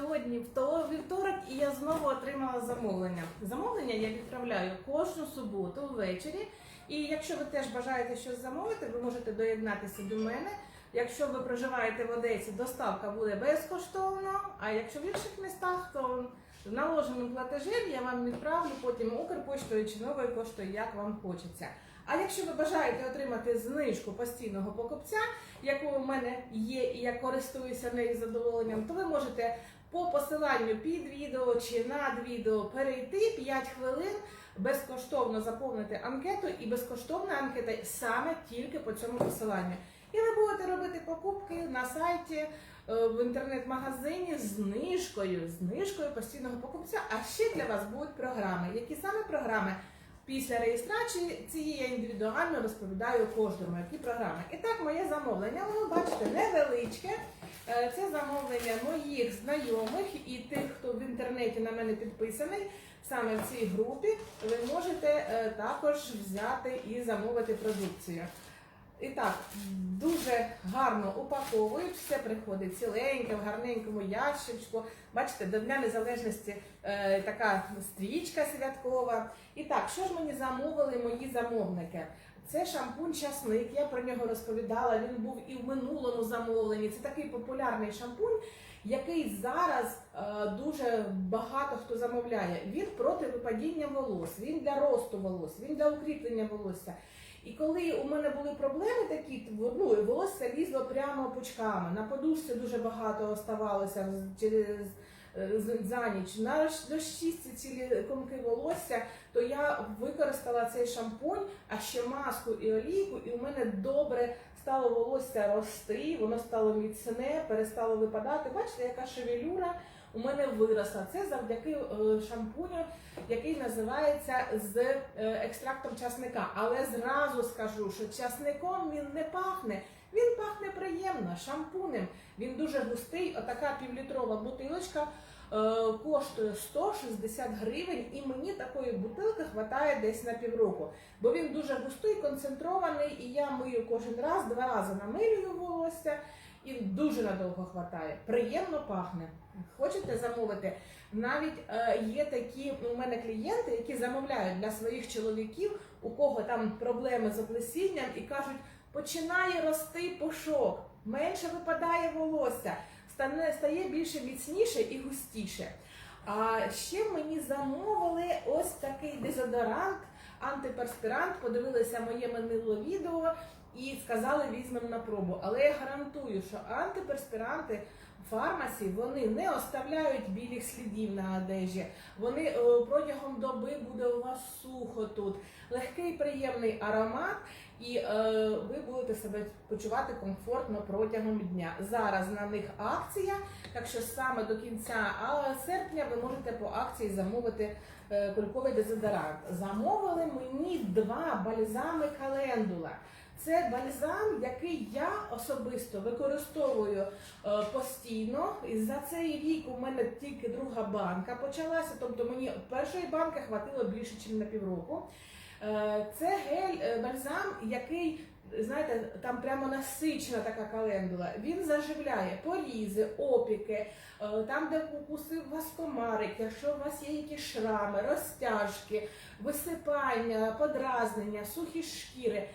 Сьогодні вівторок і я знову отримала замовлення. Замовлення я відправляю кожну суботу ввечері. І якщо ви теж бажаєте щось замовити, ви можете доєднатися до мене. Якщо ви проживаєте в Одесі, доставка буде безкоштовно. А якщо в інших містах, то з наложеним платежем я вам відправлю потім Укрпоштою чи новою поштою, як вам хочеться. А якщо ви бажаєте отримати знижку постійного покупця, яку у мене є і я користуюся нею задоволенням, то ви можете по посиланню під відео чи над відео перейти 5 хвилин, безкоштовно заповнити анкету, і безкоштовна анкета саме тільки по цьому посиланню. І ви будете робити покупки на сайті. е, В інтернет-магазині з знижкою, знижкою постійного покупця. А ще для вас будуть програми. Які саме програми? Після реєстрації цієї я індивідуально розповідаю кожному, які програми. І так, моє замовлення, воно бачите, невеличке. Е, Це замовлення моїх знайомих і тих, хто в інтернеті на мене підписаний. Саме в цій групі ви можете е, також взяти і замовити продукцію. І так, дуже гарно упаковують, все приходить ціленьке, в гарненькому ящичку. Бачите, до Дня Незалежності е, така стрічка святкова. І так, що ж мені замовили мої замовники? Це шампунь часник, я про нього розповідала. Він був і в минулому замовленні. Це такий популярний шампунь, який зараз е, дуже багато хто замовляє. Він проти випадіння волос, він для росту волос, він для укріплення волосся. І коли у мене були проблеми такі, ну, волосся лізло прямо пучками, на подушці дуже багато оставалося через за ніч, на розч- розчистці цілі комки волосся, то я використала цей шампунь, а ще маску і олійку, і у мене добре стало волосся рости, воно стало міцне, перестало випадати. Бачите, яка шевелюра у мене виросла. Це завдяки е, шампуню, який називається з е, екстрактом часника. Але зразу скажу, що часником він не пахне. Він пахне приємно, шампунем. Він дуже густий, отака півлітрова бутилочка е, коштує 160 гривень, і мені такої бутилки вистачає десь на півроку. Бо він дуже густий, концентрований, і я мию кожен раз, два рази намилюю волосся, і дуже надовго хватає. Приємно пахне. Хочете замовити? Навіть е, є такі у мене клієнти, які замовляють для своїх чоловіків, у кого там проблеми з облесінням, і кажуть, починає рости пушок, менше випадає волосся, стане стає більше міцніше і густіше. А ще мені замовили ось такий дезодорант, антиперспірант. Подивилися моє минуле відео і сказали, візьмемо на пробу. Але я гарантую, що антиперспіранти фармасі вони не оставляють білих слідів на одежі. Вони е, протягом доби буде у вас сухо тут, легкий приємний аромат, і е, ви будете себе почувати комфортно протягом дня. Зараз на них акція, так що саме до кінця серпня ви можете по акції замовити е, кульковий дезодорант. Замовили мені два бальзами календула. Це бальзам, який я особисто використовую е, постійно. І за цей рік у мене тільки друга банка почалася, тобто мені першої банки хватило більше, ніж на півроку. Е, Це гель е, бальзам, який, знаєте, там прямо насичена така календула. Він заживляє порізи, опіки, там, де укусив вас комарик, якщо у вас є якісь шрами, розтяжки, висипання, подразнення, сухі шкіри.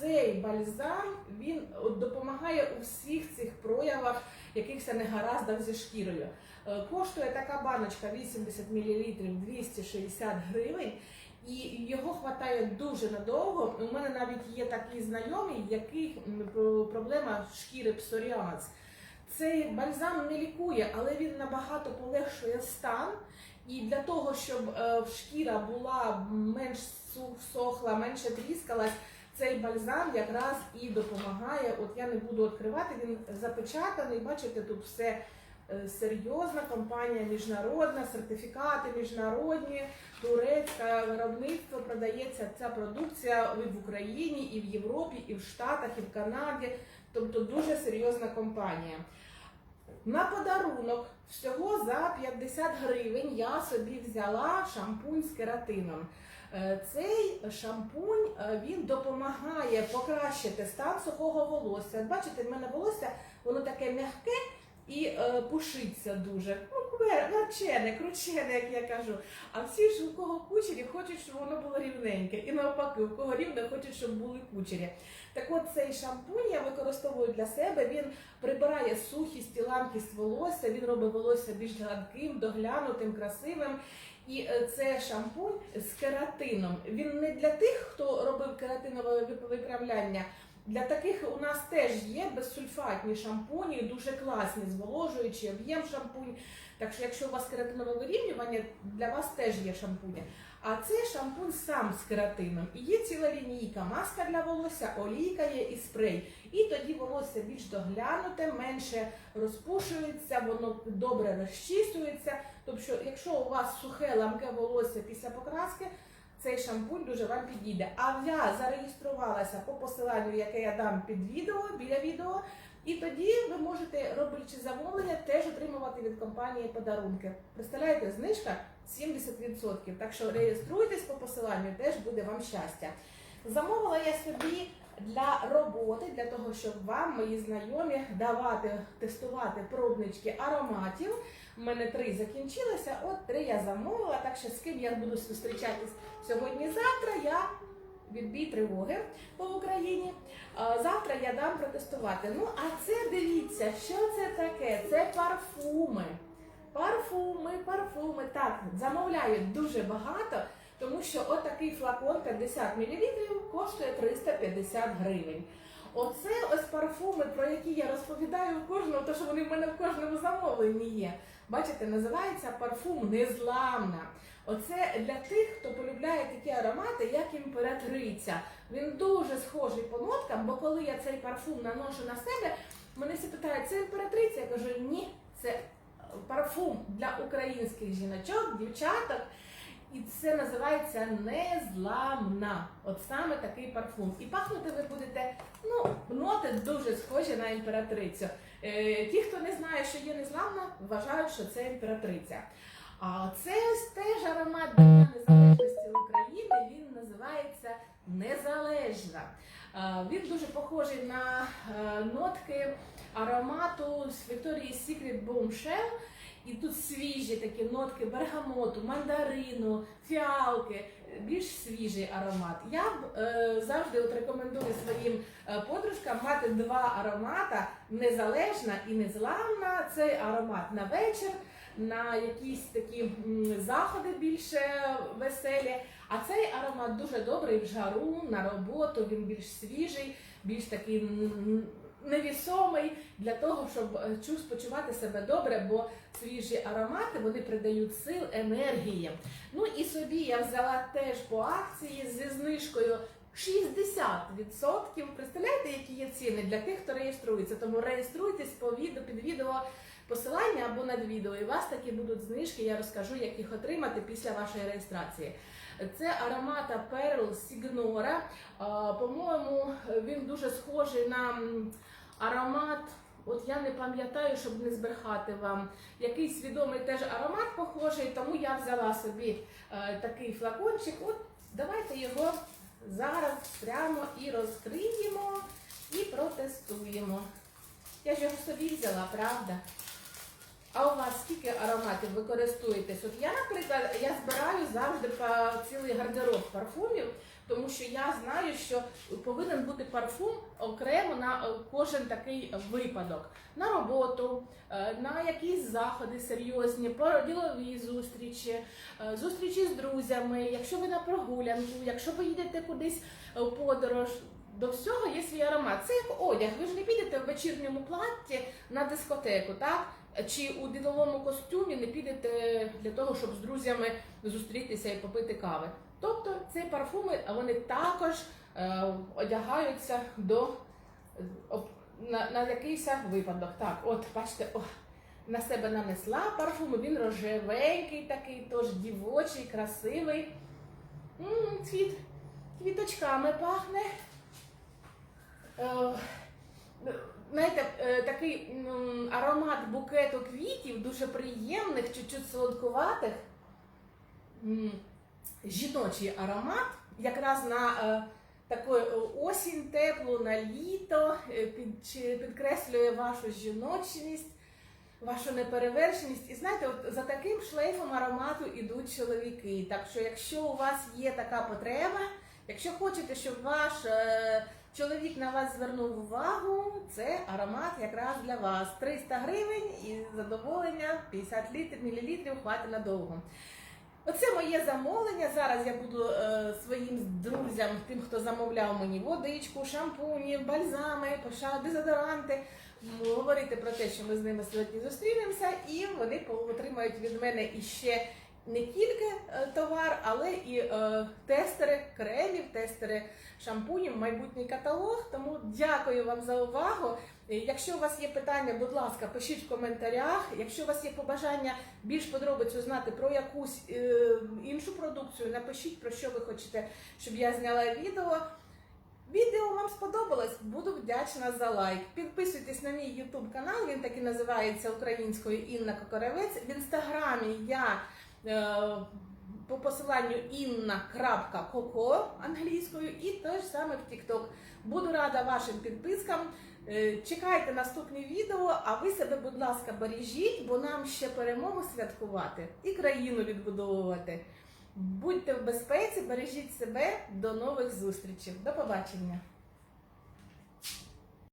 Цей бальзам він допомагає у всіх цих проявах якихось негараздах зі шкірою. Е, Коштує така баночка 80 мл 260 гривень. І його хватає дуже надовго. У мене навіть є такий знайомий, який проблема шкіри псоріаз. Цей бальзам не лікує, але він набагато полегшує стан. І для того, щоб е, шкіра була менш су- сохла, менше тріскалась, цей бальзам якраз і допомагає. От я не буду відкривати, він запечатаний. Бачите, тут все е, серйозна компанія міжнародна, сертифікати міжнародні, турецьке виробництво продається ця продукція і в Україні, і в Європі, і в Штатах, і в Канаді. Тобто дуже серйозна компанія. На подарунок всього за 50 гривень я собі взяла шампунь з кератином. Е, Цей шампунь е, він допомагає покращити стан сухого волосся. Бачите, в мене волосся воно таке м'яке і е, пушиться дуже. Ну, вер- верчене, кручене, як я кажу. А всі ж у кого кучері хочуть, щоб воно було рівненьке. І навпаки, у кого рівне хочуть, щоб були кучері. Так от цей шампунь я використовую для себе. Він прибирає сухість і ламкість волосся, він робить волосся більш гладким, доглянутим, красивим. І е, це шампунь з кератином. Він не для тих, хто робив кератинове виправляння. Для таких у нас теж є безсульфатні шампуні, дуже класні, зволожуючі, об'єм шампунь. Так що, якщо у вас кератинове вирівнювання, для вас теж є шампуні. А це шампунь сам з кератином. І є ціла лінійка, маска для волосся, олійка є і спрей. І тоді волосся більш доглянуте, менше розпушується, воно добре розчісується. Тобто, якщо у вас сухе ламке волосся після покраски, цей шампунь дуже вам підійде. А я зареєструвалася по посиланню, яке я дам під відео, біля відео. І тоді ви можете, роблячи замовлення, теж отримувати від компанії подарунки. Представляєте, знижка 70%. Так що реєструйтесь по посиланню, теж буде вам щастя. Замовила я собі для роботи, для того, щоб вам, мої знайомі, давати, тестувати пробнички ароматів. У мене три закінчилися, от три я замовила. Так що з ким я буду зустрічатись сьогодні-завтра, я відбій тривоги по Україні. Завтра я дам протестувати. Ну, а це дивіться, що це таке? Це парфуми. Парфуми, парфуми. Так, замовляють дуже багато, тому що отакий флакон 50 мл коштує 350 гривень. Оце ось парфуми, про які я розповідаю кожному, тому що вони в мене в кожному замовленні є. Бачите, називається парфум Незламна. Оце для тих, хто полюбляє такі аромати, як імператриця. Він дуже схожий по ноткам, бо коли я цей парфум наношу на себе, мене всі питають, це імператриця? Я кажу, ні, це парфум для українських жіночок, дівчаток. І це називається незламна. От саме такий парфум. І пахнути ви будете, ну, ноти дуже схожі на імператрицю. Е, ті, хто не знає, що є незламна, вважають, що це імператриця. А це ось теж аромат Дня Незалежності України. Він називається Незалежна. Е, Він дуже похожий на е, нотки аромату з Victoria's Secret Bombshell. І тут свіжі такі нотки бергамоту, мандарину, фіалки, більш свіжий аромат. Я б е, завжди от рекомендую своїм е, подружкам мати два аромата незалежна і незламна. Цей аромат на вечір, на якісь такі заходи більше веселі. А цей аромат дуже добрий в жару, на роботу, він більш свіжий, більш такий невісомий для того, щоб е, чу- почувати себе добре, бо свіжі аромати вони придають сил, енергії. Ну і собі я взяла теж по акції зі знижкою 60%. Представляєте, які є ціни для тих, хто реєструється. Тому реєструйтесь по відео під відео посилання або над відео. І у вас такі будуть знижки. Я розкажу, як їх отримати після вашої реєстрації. Це аромата Pearl Signora. По-моєму, він дуже схожий на аромат. От я не пам'ятаю, щоб не збрехати вам. Якийсь відомий теж аромат похожий, тому я взяла собі е, такий флакончик. От давайте його зараз прямо і розкриємо і протестуємо. Я ж його собі взяла, правда? А у вас скільки ароматів ви користуєтесь? От я, наприклад, я збираю завжди цілий гардероб парфумів, тому що я знаю, що повинен бути парфум окремо на е, кожен такий випадок. На роботу, е, на якісь заходи серйозні, ділові зустрічі, е, зустрічі з друзями, якщо ви на прогулянку, якщо ви їдете кудись в подорож. До всього є свій аромат. Це як одяг. Ви ж не підете в вечірньому платті на дискотеку, так? Чи у діловому костюмі не підете для того, щоб з друзями зустрітися і попити кави. Тобто ці парфуми вони також е, одягаються до е, на, на якийсь випадок. Так, от бачите, о, на себе нанесла парфум, він рожевенький такий, тож дівочий, красивий. цвіт квіточками пахне. Е, Знаєте, е, такий аромат букету квітів, дуже приємних, чуть-чуть солодкуватих. Жіночий аромат, якраз на е, таку е, осінь теплу, на літо, під, підкреслює вашу жіночність. вашу неперевершеність. І знаєте, от за таким шлейфом аромату ідуть чоловіки. Так що, якщо у вас є така потреба, якщо хочете, щоб ваш чоловік на вас звернув увагу, це аромат якраз для вас. 300 гривень і задоволення 50 літрів, мілілітрів хватить надовго. Оце моє замовлення. Зараз я буду е, своїм друзям, тим, хто замовляв мені водичку, шампуні, бальзами, поша- дезодоранти, говорити про те, що ми з ними сьогодні зустрінемося, і вони отримають від мене іще не тільки е, товар, але і е, тестери кремів, тестери шампунів, майбутній каталог. Тому дякую вам за увагу. Е, Якщо у вас є питання, будь ласка, пишіть в коментарях. Якщо у вас є побажання більш подробиць узнати про якусь іншу продукцію, напишіть про що ви хочете, щоб я зняла відео. Відео вам сподобалось, буду вдячна за лайк. Підписуйтесь на мій YouTube канал, він так і називається українською Інна Кокоревець. В інстаграмі я по посиланню inna.coco англійською і те ж саме в TikTok. Буду рада вашим підпискам. Е, Чекайте наступні відео, а ви себе, будь ласка, бережіть, бо нам ще перемогу святкувати і країну відбудовувати. Будьте в безпеці, бережіть себе. До нових зустрічей. До побачення.